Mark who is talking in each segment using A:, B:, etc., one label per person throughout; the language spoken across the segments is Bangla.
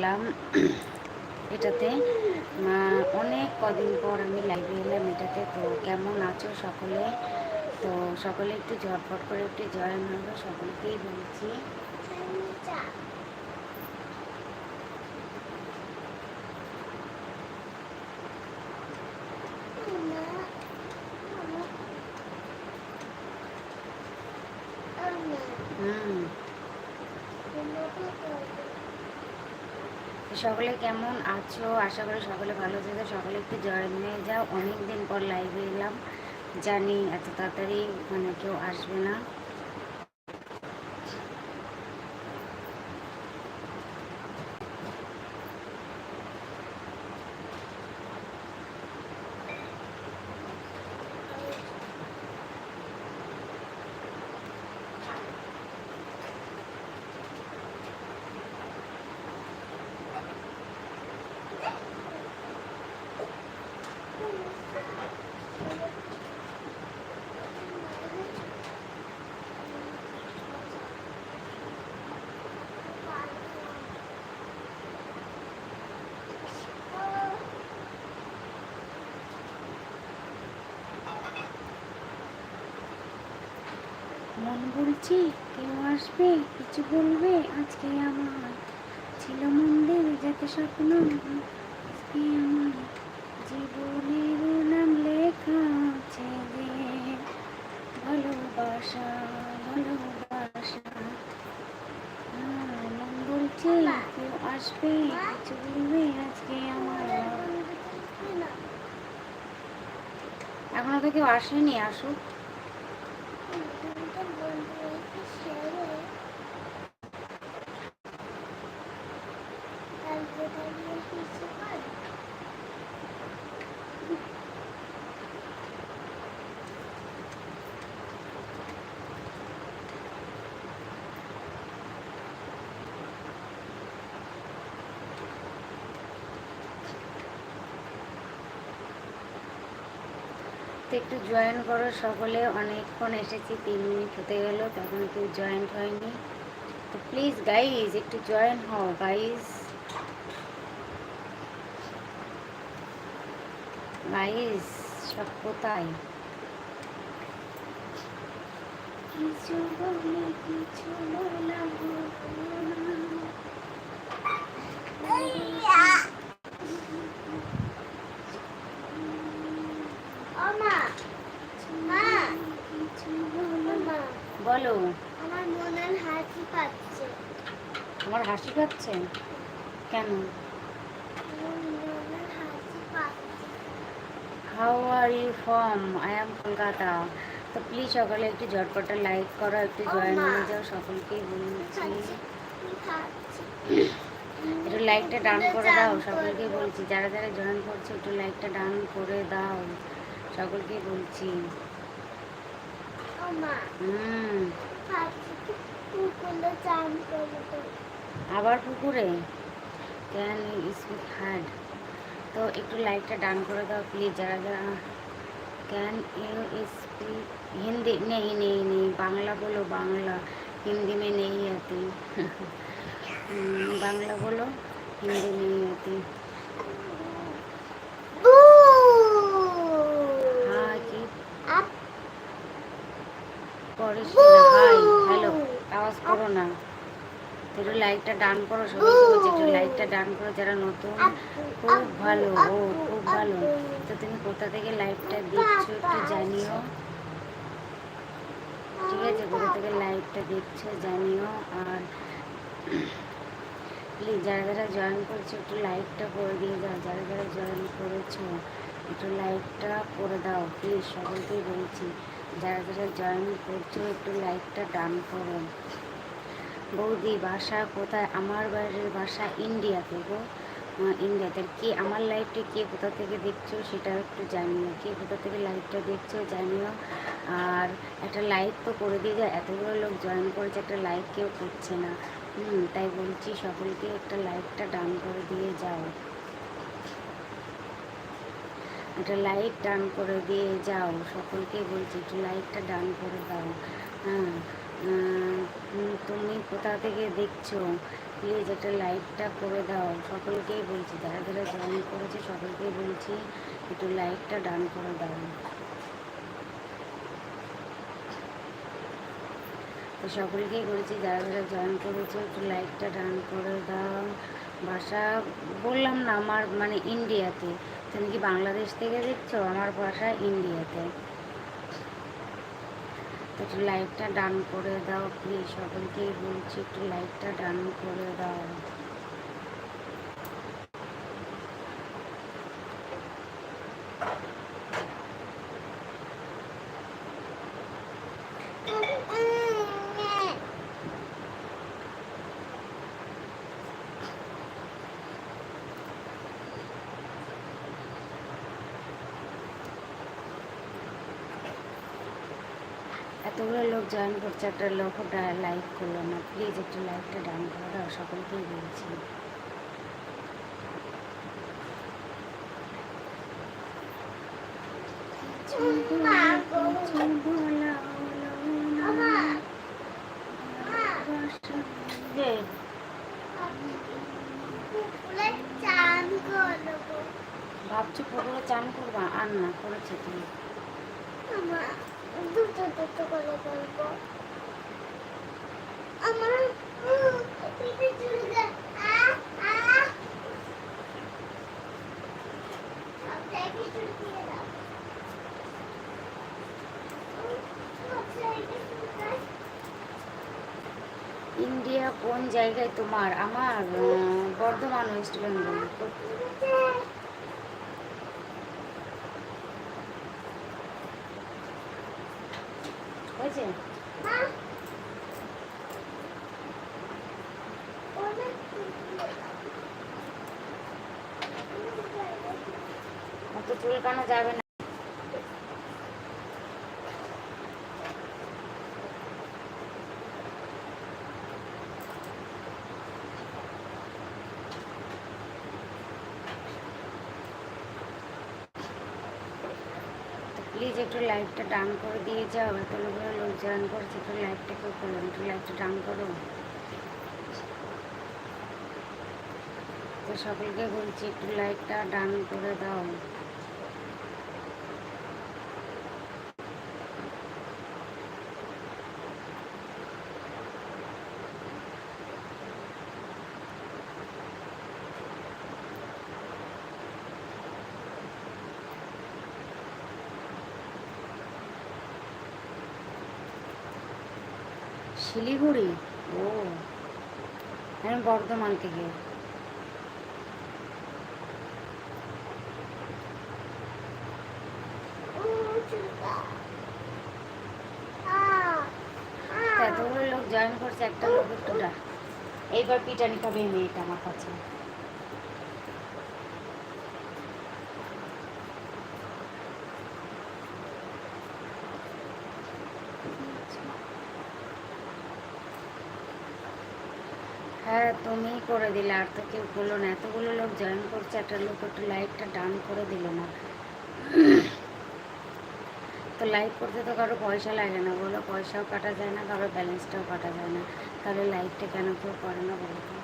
A: এলাম এটাতে অনেক কদিন পর আমি লাইভে এলাম এটাতে। তো কেমন আছো সকলে? তো সকলে একটু ঝটপট করে একটু জয়েন হলো সকলকেই বলছি হুম সকলে কেমন আছো? আশা করি সকলে ভালো থাকে। সকলে একটু জয়েন হয়ে যাও। অনেক দিন পর লাইভে এলাম। জানি এত তাড়াতাড়ি মানে কেউ আসবে না মন বলছি? কেউ আসবে, কিছু বলবে? আজকে আমার ছিল মন্দির, যাতে স্বপ্ন। আজকে আমার জীবনের নাম লেখা আছে ভালোবাসা ভালোবাসা। বলছি? কেউ আসবে, কিছু বলবে? আজকে আমার এখনও তো কেউ আসেনি, আসুক। and don't forget to share. তো একটু জয়েন করো, সকলে অনেকক্ষণ এসেছি, তিন মিনিট হতে গেল, তখন কেউ জয়েন্ট হয়নি। তো প্লিজ গাইজ একটু জয়েন হও গাইজ গাইজ সব কোথায়? কিছু বলে কিছু বলা বলো।
B: আমার মনের হাসি পাচ্ছে।
A: তোমার হাসি পাচ্ছে? কেন?
B: আমার
A: how are you from I am Kolkata তো প্লিজ সকালে একটু ঝটপটে লাইক করো একটু জয়েন হয়ে যাও সকলকেই বলছি। একটু লাইকটা ডান করে দাও সকলকে বলছি। যারা যারা জয়েন করছে একটু লাইকটা ডান করে দাও সকলকে বলছি
B: ও মা
A: হুম
B: খাচ্ছি কুকুরগুলো চান করব
A: আবার পুকুরে? ক্যান স্পিক হার্ড তো একটু লাইটটা ডান করে দাও প্লিজ যারা যারা। ক্যান ইউ স্পিক হিন্দি নেই নেই নেই, বাংলা বলো, বাংলা।
B: হিন্দি
A: মে নেই আতি। বাংলা বলো, হিন্দি নেই আতি। একটু লাইকটা ডান করো সবাইকে বলছি একটু লাইকটা ডান করো, যারা নতুন, খুব ভালো, ও, খুব ভালো। তো তুমি কোথা থেকে লাইভটা দেখছ একটু জানিও। ঠিক আছে, কোথা থেকে লাইভটা দেখছ জানিও, আর প্লিজ যারা যারা জয়েন করছ, একটু লাইকটা করে দিয়ে যাও, যারা যারা জয়েন করেছ, একটু লাইকটা করে দাও প্লিজ সকলকেই বলছি, যারা যারা জয়েন করছ, একটু লাইকটা ডান করো। বৌদি বাসা কোথায়? আমার বাড়ির বাসা ইন্ডিয়াতে গো। ইন্ডিয়াতে। কে আমার লাইভটা কে কোথা থেকে দেখছ সেটা একটু জানিও। কে কোথা থেকে লাইভটা দেখছ জানিও। আর একটা লাইক তো করে দিয়ে যায়। এতগুলো লোক জয়েন করেছে, একটা লাইক কেউ করছে না। হুম, তাই বলছি সকলকে একটা লাইকটা ডান করে দিয়ে যাও। একটা লাইক ডান করে দিয়ে যাও। সকলকে বলছি, একটু লাইকটা ডান করে দাও। হ্যাঁ। তুমি কোথা থেকে দেখছ? প্লিজ একটা লাইকটা করে দাও। সকলকেই বলছি, যারা যারা জয়েন করেছে সকলকেই বলছি, একটু লাইকটা ডান করে দাও। তো সকলকেই বলছি, যারা যারা জয়েন করেছে, একটু লাইকটা ডান করে দাও। ভাষা বললাম না, আমার মানে ইন্ডিয়াতে তুমি কি বাংলাদেশ থেকে দেখছ? আমার ভাষা ইন্ডিয়াতে একটু লাইকটা ডান করে দাও প্লিজ সকলকেই বলছি একটু লাইকটা ডান করে দাও। এতগুলো লোক জয়েন করছে, একটা লোক লাইক করল না। প্লিজ একটু লাইকটা ডান করে দাও, সকলকেই বলছি যে,
B: পুকুরে চান করব
A: ভাবছ পুকুরে চান করবা আর না করেছে তুমি
B: আমার দুটো দুটো করে করব আমার উম, পিঠে চুলকা আ আ সবটাকে চুলকিয়ে দাও উম, সবটাকে চুলকায়।
A: ইন্ডিয়া কোন জায়গায় তোমার? আমার বর্ধমান ওয়েস্ট বেঙ্গল। হয়েছে
B: মা, অনেক চুলকিয়ে দাও।
A: অত চুলকানো যাবে না প্লিজ একটু লাইটটা ডান করে দিয়ে যাও, এত লোকের লোক জয়েন করছে, একটু লাইটটা কেউ করলাম একটু লাইটটা ডান করো তো সকলকে বলছি, একটু লাইটটা ডান করে দাও। শিলিগুড়ি? ও। আমি বর্ধমান থেকে। এতগুলো লোক জয়েন করছে একটা লোক এইবার পিটানি খাবে মেয়েটা আমার কাছে হ্যাঁ তুমিই করে দিলে আর তো কেউ করল না। এতগুলো লোক জয়েন করছে, একটা লোক একটু লাইটটা ডান করে দিল না। তো লাইভ করতে তো কারও পয়সা লাগে না। বলো পয়সাও কাটা যায় না, কারও ব্যালেন্সটাও কাটা যায় না। তাহলে লাইভটা কেন কেউ করে না বলো তো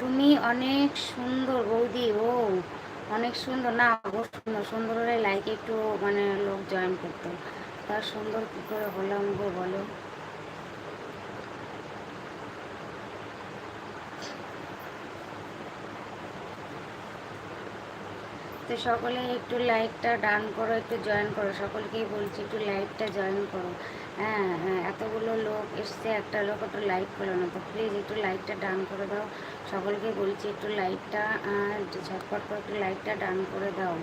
A: তুমি অনেক সুন্দর, বৌদি, ও, অনেক সুন্দর। না বহু সুন্দর সুন্দর হলে লাইকে একটু মানে লোক জয়েন করতো। তার সুন্দর কী করে হলাম গো বলো? তো সকলে একটু লাইকটা ডান করো, একটু জয়েন করো। সকলকেই বলছি একটু লাইকটা জয়েন করো। হ্যাঁ হ্যাঁ এতগুলো লোক এসছে, একটা লোক একটু লাইক করল না। তো প্লিজ একটু লাইকটা ডান করে দাও। সকলকেই বলছি একটু লাইকটা ঝটপট করে একটু লাইকটা ডান করে দাও।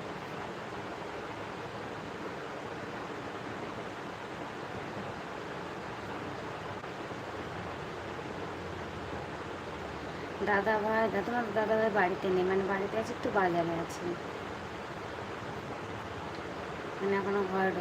A: দাদা ভাই তোমার দাদা ভাই বাড়িতে নেই মানে বাড়িতে আছে, একটু বাজারে আছে। মানে এখনও ঘরে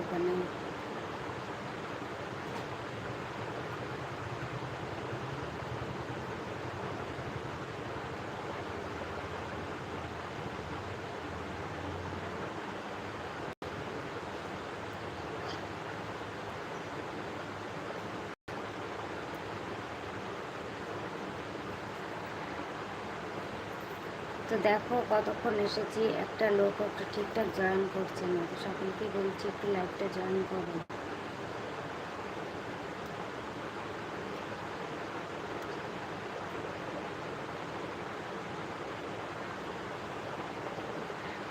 A: তো দেখো, কতক্ষণ এসেছি? একটা লোক একটা ঠিকঠাক জয়েন করছে না। তো সকলকে বলছি, একটু লাইভটা জয়েন করো।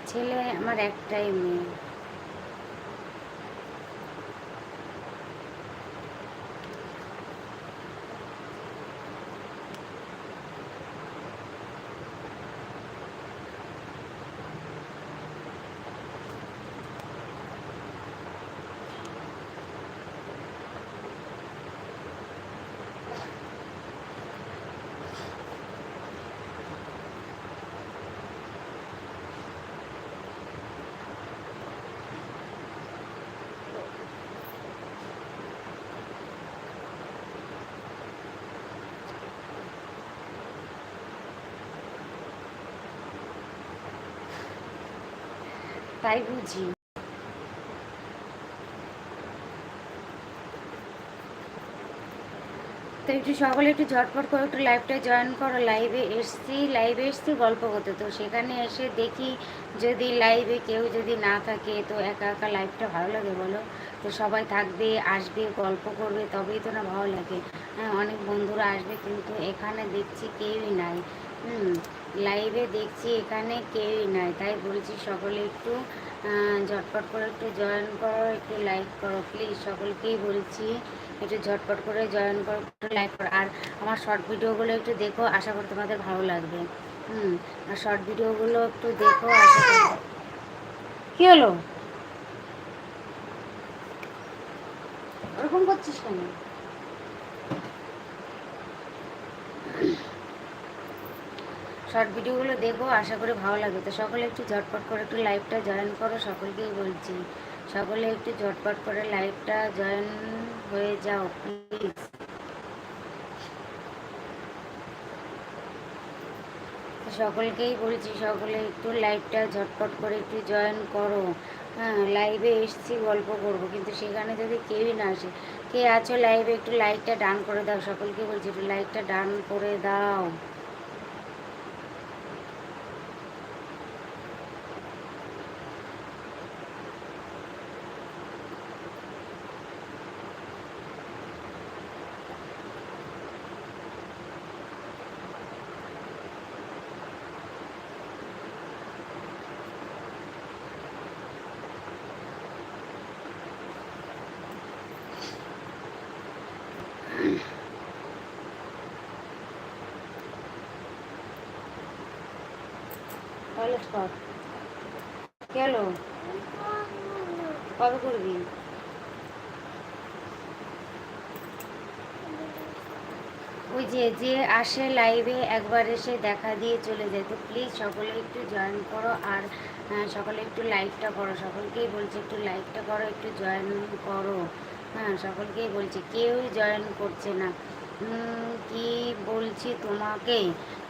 A: ছেলে আমার একটাই মেয়ে। তাই বুঝি। তো একটু সকলে একটু ঝটপট করে একটু লাইভটা জয়েন করো। লাইভে এসছি লাইভে এসছি গল্প করতে। তো সেখানে এসে দেখি যদি লাইভে কেউ যদি না থাকে, তো একা একা লাইভটা ভালো লাগে বলো? তো সবাই থাকবে, আসবে, গল্প করবে, তবেই তো না ভালো লাগে। হ্যাঁ অনেক বন্ধুরা আসবে, কিন্তু এখানে দেখছি কেউই নাই। লাইভে দেখছি, এখানে কেউই নাই। তাই বলছি সকলে একটু ঝটপট করে একটু জয়েন করো, একটু লাইক করো প্লিজ সকলকেই বলছি, একটু ঝটপট করে জয়েন করো, একটু লাইক করো। আর আমার শর্ট ভিডিওগুলো একটু দেখো, আশা করি তোমাদের ভালো লাগবে। হুম, আর শর্ট ভিডিওগুলো একটু দেখো, আশা কী হলো? ওরকম করছিস কেন? শর্ট ভিডিওগুলো দেখো আশা করি ভালো লাগে তো সকলে একটু ঝটপট করে একটু লাইভটা জয়েন করো, সকলকেই বলছি। সকলে একটু ঝটপট করে লাইভটা জয়েন হয়ে যাও প্লিজ সকলকেই বলছি, সকলে একটু লাইভটা ঝটপট করে একটু জয়েন করো। হ্যাঁ লাইভে এসছি, গল্প করব। কিন্তু সেখানে যদি কেউই না আসে, কে আছো লাইভে একটু লাইকটা ডান করে দাও। সকলকে বলছি, একটু লাইকটা ডান করে দাও। টয়লেট কর কেন কবে করবি? ওই যে যে আসে লাইভে একবার এসে দেখা দিয়ে চলে যায়। তো প্লিজ সকলে একটু জয়েন করো আর সকলে একটু লাইকটা করো। সকলকেই বলছি একটু লাইকটা করো, একটু জয়েন করো। হ্যাঁ সকলকেই বলছি, কেউই জয়েন করছে না। কি বলছি তোমাকে?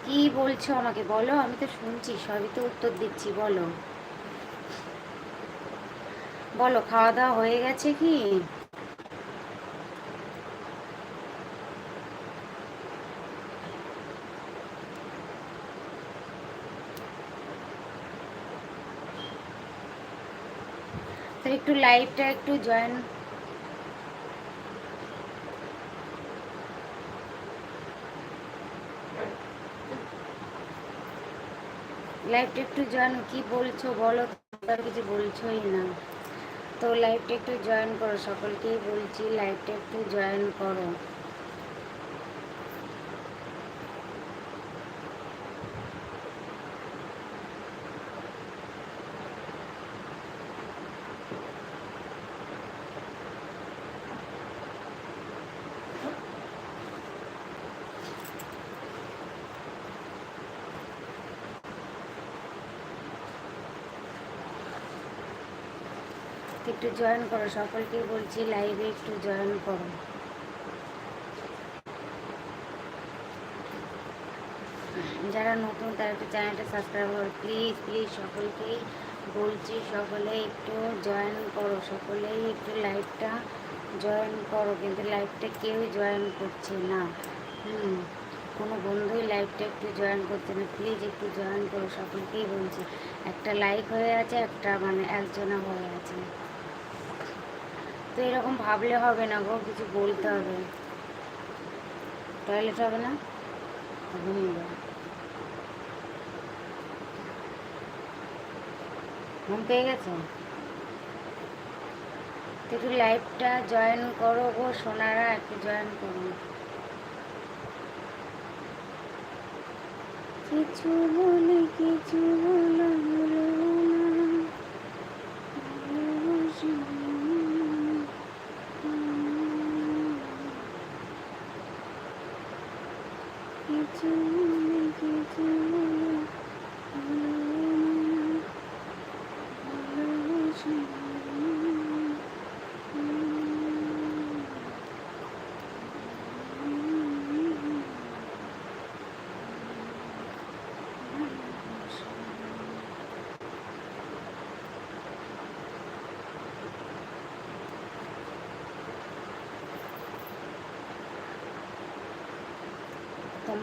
A: কি বলছো আমাকে? বলো, আমি তো শুনছি, সবই তো উত্তর দিচ্ছি, বলো। বলো খাওয়া দাওয়া হয়ে গেছে কি? একটু লাইভটা একটু জয়েন লাইভটা একটু জয়েন কি বলছো বলো? তার কিছু বলছোই না। তো লাইভটা একটু জয়েন করো, সকলকেই বলছি লাইভটা একটু জয়েন করো তো একটু জয়েন করো, সকলকে বলছি লাইভে একটু জয়েন করো। যারা নতুন, তারা একটু চ্যানেলটা সাবস্ক্রাইব করো। প্লিজ প্লিজ সকলকেই বলছি, সকলে একটু জয়েন করো সকলেই একটু লাইভটা জয়েন করো। কিন্তু লাইভটা কেউ জয়েন করছে না। হুম, কোনো বন্ধুই লাইভটা একটু জয়েন করছে না। প্লিজ একটু জয়েন করো, সকলকেই বলছি। একটা লাইক হয়ে আছে, একটা মানে একজনা হয়ে আছে। তো এরকম ভাবলে হবে না গো, কিছু বলতে হবে। টয়লেট হবে না? ঘুমিয়ে ঘুম পেয়ে গেছে? একটু লাইভটা জয়েন করো গো, সোনারা, একটু জয়েন করো। কিছু বলে, কিছু বলা না ভালোবাসা কিছু বলে কিছু বলা হলো না ভালোবাসা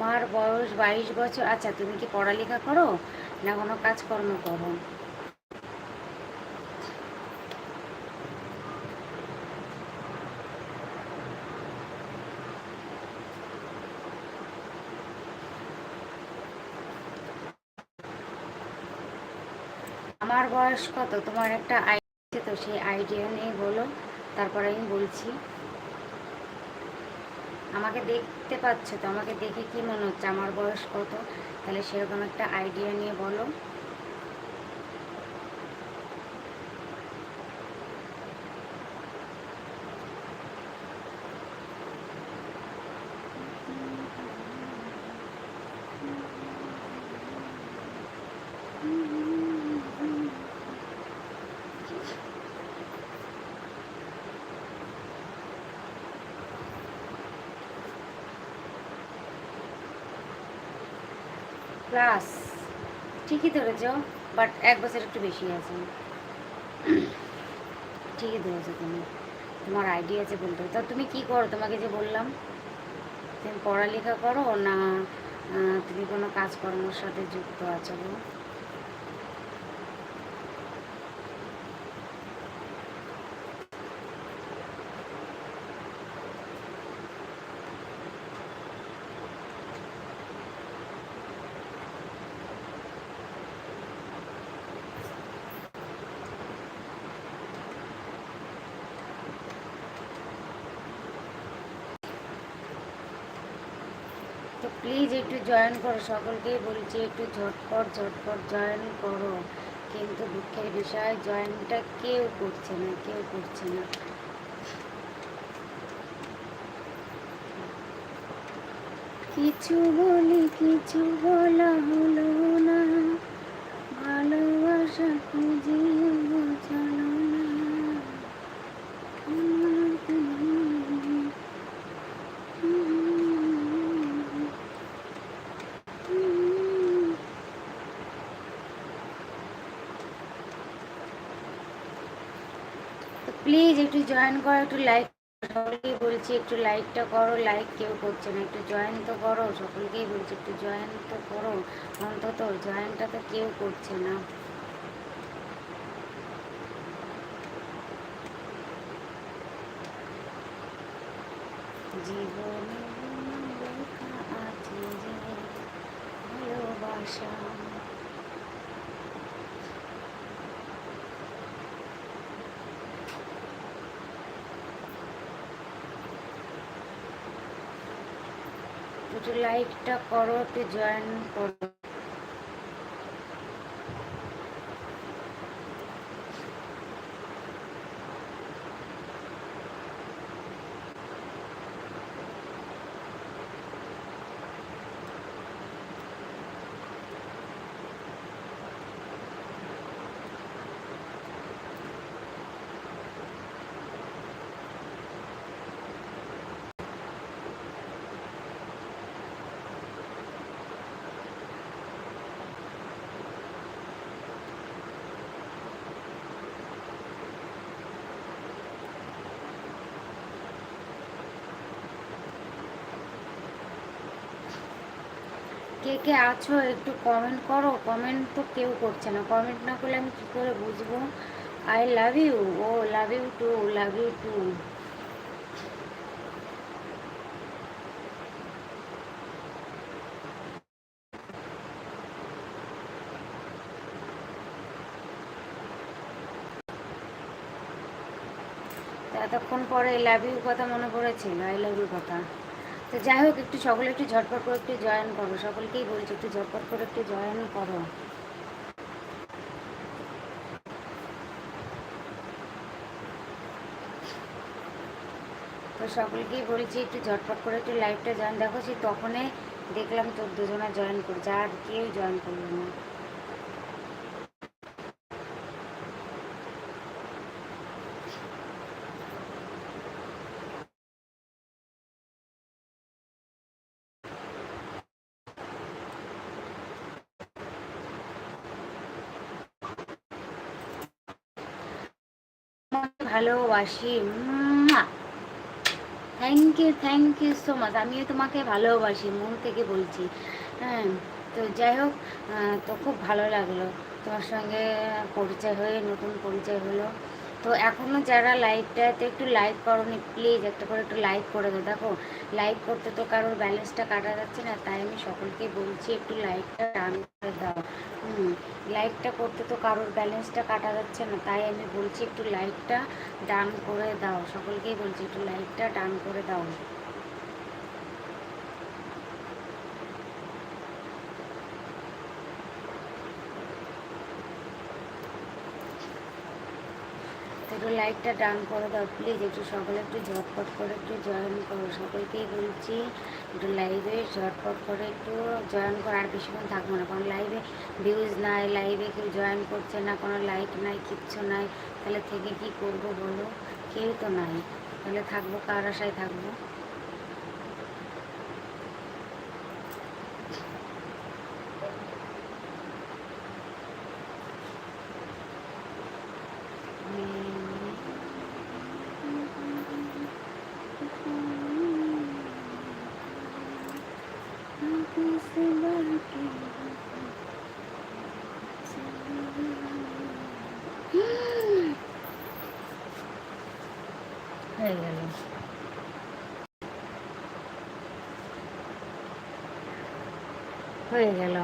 A: তোমার বয়স বাইশ বছর। আচ্ছা তুমি কি পড়ালেখা করো না কোনো কাজকর্ম করো? আমার বয়স কত? তোমার একটা আইডিয়া তো, সেই আইডিয়া নিয়ে বলো। তারপরে আমি বলছি। আমাকে দেখতে পাচ্ছ তো, আমাকে দেখে কি মনে হচ্ছে? আমার বয়স কত? তাহলে সেরকম একটা আইডিয়া নিয়ে বলো। প্লাস ঠিকই ধরেছ বাট এক বছর একটু বেশি আছে। ঠিকই ধরেছো তুমি। তোমার আইডিয়া আছে বলতে তা তুমি কি করো? তোমাকে যে বললাম, তুমি পড়ালেখা করো না তুমি কোনো কাজকর্মর সাথে যুক্ত আছো প্লিজ একটু জয়েন করো। সকলকেই বলছি, একটু ঝটপট ঝটপট জয়েন করো। কিন্তু দুঃখের বিষয় জয়েনটা কেউ করছে না, কেউ করছে না। কিছু বলি, কিছু বলা হলো না ভালোবাসা খুঁজে চলো না আমার তুমি তো প্লিজ একটু জয়েন করো, একটু লাইক সকলকেই বলছি, একটু লাইকটা করো লাইক কেউ করছে না, একটু জয়েন তো করো, সকলকেই বলছি, একটু জয়েন তো করো, অন্তত জয়েনটা তো কেউ করছে না। জীবনে লেখা আছে যে ভালোবাসা একটু লাইকটা করো একটু জয়েন করো। কে কে আছো একটু কমেন্ট করো। কমেন্ট তো কেউ করছে না। কমেন্ট না করলে আমি কী করে বুঝব? I love you O love you too love you too এতক্ষণ পরে লাভ ইউ কথা মনে পড়েছিল আই লাভ ইউ কথা। তো যাই হোক, একটু সকলে একটু ঝটপট করে একটু জয়েন করো। সকলকেই বলছি, একটু ঝটপট করে একটু জয়েন করো। তো সকলকেই বলছি, একটু ঝটপট করে একটু লাইভটা জয়েন দেখো, সেই তখনই দেখলাম চোদ্দ জনা জয়েন করছে আর কেউ জয়েন করল না তোমাকে ভালোবাসি thank you thank you so much আমিও তোমাকে ভালোবাসি, মন থেকে বলছি। হ্যাঁ তো যাই হোক তো খুব ভালো লাগল। তোমার সঙ্গে পরিচয় হয়ে, নতুন পরিচয় হলো। তো এখনও যারা লাইভটাতে একটু লাইক করনি প্লিজ একটা করে একটু লাইক করে দাও। দেখো লাইক করতে তো কারোর ব্যালেন্সটা কাটা যাচ্ছে না, তাই আমি সকলকে বলছি একটু লাইকটা রান করে দাও। হুম লাইকটা করতে তো কারোর ব্যালেন্সটা কাটা যাচ্ছে না, তাই আমি বলছি একটু লাইকটা ডান করে দাও। সকলকেই বলছি একটু লাইকটা ডান করে দাও। একটু লাইটটা ডান করে, দাও প্লিজ একটু সকালে একটু ঝটপট করে একটু জয়েন করো। সকলকেই বলছি, একটু লাইভে ঝটপট করে একটু জয়েন করো। আর বেশিক্ষণ থাকব না, কারণ লাইভে ভিউজ নাই লাইভে কেউ জয়েন করছে না, কোনো লাইক নাই, কিচ্ছু নাই। তাহলে থেকে কি করব বলো? কেউ তো নাই। তাহলে থাকব, কার আশায় থাকব হয়ে গেল হয়ে গেল